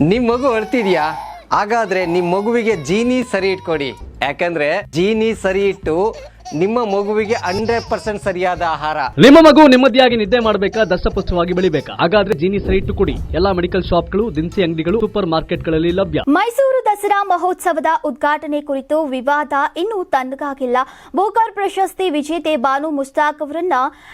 ನಿಮ್ ಮಗು ಅಳ್ತಿದ್ಯಾ ಹಾಗಾದ್ರೆ ನಿಮ್ ಮಗುವಿಗೆ ಜೀನಿ ಸರಿ ಇಟ್ಕೊಡಿ. ಯಾಕಂದ್ರೆ ಜೀನಿ ಸರಿ ಇಟ್ಟು ನಿಮ್ಮ ಮಗುವಿಗೆ ಹಂಡ್ರೆಡ್ ಪರ್ಸೆಂಟ್ ಸರಿಯಾದ ಆಹಾರ. ನಿಮ್ಮ ಮಗು ನೆಮ್ಮದಿಯಾಗಿ ನಿದ್ದೆ ಮಾಡಬೇಕಾ ದಷ್ಟಪುಷ್ಟವಾಗಿ ಬೆಳಿಬೇಕಾ? ಹಾಗಾದ್ರೆ ಜೀನಿ ಸರಿ ಕುಡಿ. ಕೊಡಿ ಎಲ್ಲಾ ಮೆಡಿಕಲ್ ಶಾಪ್ಗಳು ದಿನಸಿ ಅಂಗಡಿಗಳು ಸೂಪರ್ ಮಾರ್ಕೆಟ್ಗಳಲ್ಲಿ ಲಭ್ಯ. ಮೈಸೂರು ದಸರಾ ಮಹೋತ್ಸವದ ಉದ್ಘಾಟನೆ ಕುರಿತು ವಿವಾದ ಇನ್ನೂ ತಣ್ಣಗಾಗಿಲ್ಲ. ಬೋಕರ್ ಪ್ರಶಸ್ತಿ ವಿಜೇತೆ ಬಾನು ಮುಸ್ತಾಕ್ ಅವರನ್ನ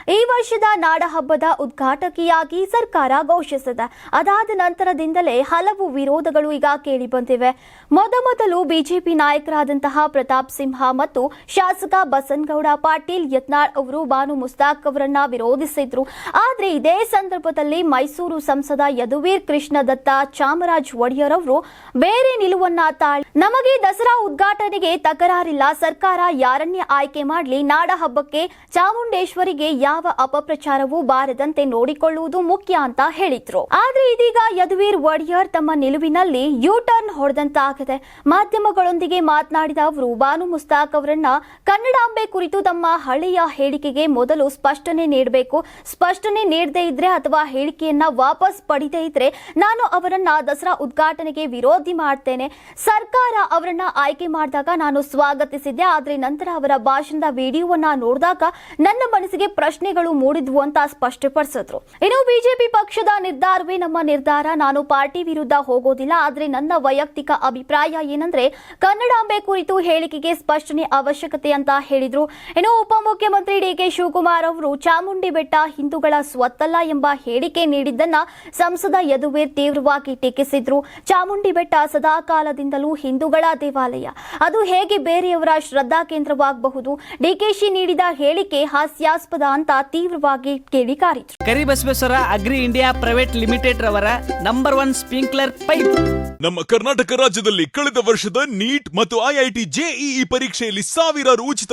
ಈ ವರ್ಷದ ನಾಡಹಬ್ಬದ ಉದ್ಘಾಟಕಿಯಾಗಿ ಸರ್ಕಾರ ಘೋಷಿಸಿದೆ. ಅದಾದ ನಂತರದಿಂದಲೇ ಹಲವು ವಿರೋಧಗಳು ಈಗ ಕೇಳಿಬಂದಿವೆ. ಮೊದಮೊದಲು ಬಿಜೆಪಿ ನಾಯಕರಾದಂತಹ ಪ್ರತಾಪ್ ಸಿಂಹ ಮತ್ತು ಶಾಸಕ ಬಸನಗೌಡ ಪಾಟೀಲ್, ಯತ್ನಾಳ್ ಅವರು ಬಾನು ಮುಸ್ತಾಕ್ ಅವರನ್ನ ವಿರೋಧಿಸಿದ್ರು. ಆದ್ರೆ ಇದೇ ಸಂದರ್ಭದಲ್ಲಿ ಮೈಸೂರು ಸಂಸದ ಯದುವೀರ್ ಕೃಷ್ಣ ದತ್ತ ಚಾಮರಾಜ್ ಒಡೆಯರ್ ಅವರು ಬೇರೆ ನಿಲುವನ್ನ ತಾಳಿ ನಮಗೆ ದಸರಾ ಉದ್ಘಾಟನೆಗೆ ತಕರಾರಿಲ್ಲ. ಸರ್ಕಾರ ಯಾರನ್ನೇ ಆಯ್ಕೆ ಮಾಡಲಿ, ನಾಡ ಹಬ್ಬಕ್ಕೆ ಚಾಮುಂಡೇಶ್ವರಿಗೆ ಯಾವ ಅಪಪ್ರಚಾರವೂ ಬಾರದಂತೆ ನೋಡಿಕೊಳ್ಳುವುದು ಮುಖ್ಯ ಅಂತ ಹೇಳಿದ್ರು. ಆದ್ರೆ ಇದೀಗ ಯದುವೀರ್ ಒಡೆಯರ್ ತಮ್ಮ ನಿಲುವಿನಲ್ಲಿ ಯೂ ಟರ್ನ್ ಹೊಡೆದಂತಾಗಿದೆ. ಮಾಧ್ಯಮಗಳೊಂದಿಗೆ ಮಾತನಾಡಿದ ಅವರು, ಬಾನು ಮುಸ್ತಾಕ್ ಅವರನ್ನ ಕನ್ನಡಾಂಬೆ ಕುರಿತು ತಮ್ಮ ಹಳೆಯ ಹೇಳಿಕೆಗೆ ಮೊದಲು ಸ್ಪಷ್ಟನೆ ನೀಡಬೇಕು. ಸ್ಪಷ್ಟನೆ ನೀಡದೇ ಇದ್ರೆ ಅಥವಾ ಹೇಳಿಕೆಯನ್ನ ವಾಪಸ್ ಪಡಿದೇ ಇದ್ರೆ ನಾನು ಅವರನ್ನ ದಸರಾ ಉದ್ಘಾಟನೆಗೆ ವಿರೋಧಿ ಮಾಡ್ತೇನೆ. ಸರ್ಕಾರ ಅವರನ್ನ ಆಯ್ಕೆ ಮಾಡಿದಾಗ ನಾನು ಸ್ವಾಗತಿಸಿದ್ದೆ. ಆದ್ರೆ ನಂತರ ಅವರ ಭಾಷಣದ ವಿಡಿಯೋವನ್ನ ನೋಡಿದಾಗ ನನ್ನ ಮನಸ್ಸಿಗೆ ಪ್ರಶ್ನೆಗಳು ಮೂಡಿದ್ವು ಅಂತ ಸ್ಪಷ್ಟಪಡಿಸಿದ್ರು. ಇನ್ನು ಬಿಜೆಪಿ ಪಕ್ಷದ ನಿರ್ಧಾರವೇ ನಮ್ಮ ನಿರ್ಧಾರ. ನಾನು ಪಾರ್ಟಿ ವಿರುದ್ಧ ಹೋಗೋದಿಲ್ಲ. ಆದ್ರೆ ನನ್ನ ವೈಯಕ್ತಿಕ ಅಭಿಪ್ರಾಯ ಏನಂದ್ರೆ, ಕನ್ನಡಾಂಬೆ ಕುರಿತು ಹೇಳಿಕೆಗೆ ಸ್ಪಷ್ಟನೆ ಅವಶ್ಯಕತೆ ಅಂತ ಹೇಳಿದ್ರು. ಇನ್ನು ಉಪಮುಖ್ಯಮಂತ್ರಿ ಡಿಕೆ ಶಿವಕುಮಾರ್ ಅವರು ಚಾಮುಂಡಿ ಬೆಟ್ಟ ಹಿಂದೂಗಳ ಸ್ವತ್ತಲ್ಲ ಎಂಬ ಹೇಳಿಕೆ ನೀಡಿದ್ದನ್ನ ಸಂಸದ ಯದುವೀರ್ ತೀವ್ರವಾಗಿ ಟೀಕಿಸಿದ್ರು. ಚಾಮುಂಡಿ ಬೆಟ್ಟ ಸದಾ ಕಾಲದಿಂದಲೂ ಹಿಂದೂಗಳ ದೇವಾಲಯ. ಅದು ಹೇಗೆ ಬೇರೆಯವರ ಶ್ರದ್ಧಾ ಕೇಂದ್ರವಾಗಬಹುದು? ಡಿಕೆಶಿ ನೀಡಿದ ಹೇಳಿಕೆ ಹಾಸ್ಯಾಸ್ಪದ ಅಂತ ತೀವ್ರವಾಗಿ ಕಿಡಿಕಾರಿದ್ರು Karibasaveshwara agri India private limited ರವರ ನಂಬರ್ ಒನ್ ಸ್ಪ್ರಿಂಕ್ಲರ್ ಪೈಪ್. ನಮ್ಮ ಕರ್ನಾಟಕ ರಾಜ್ಯದಲ್ಲಿ ಕಳೆದ ವರ್ಷದ ನೀಟ್ ಮತ್ತು ಐಐಟಿ ಜೆಇಇ ಪರೀಕ್ಷೆಯಲ್ಲಿ ಸಾವಿರಾರು ಉಚಿತ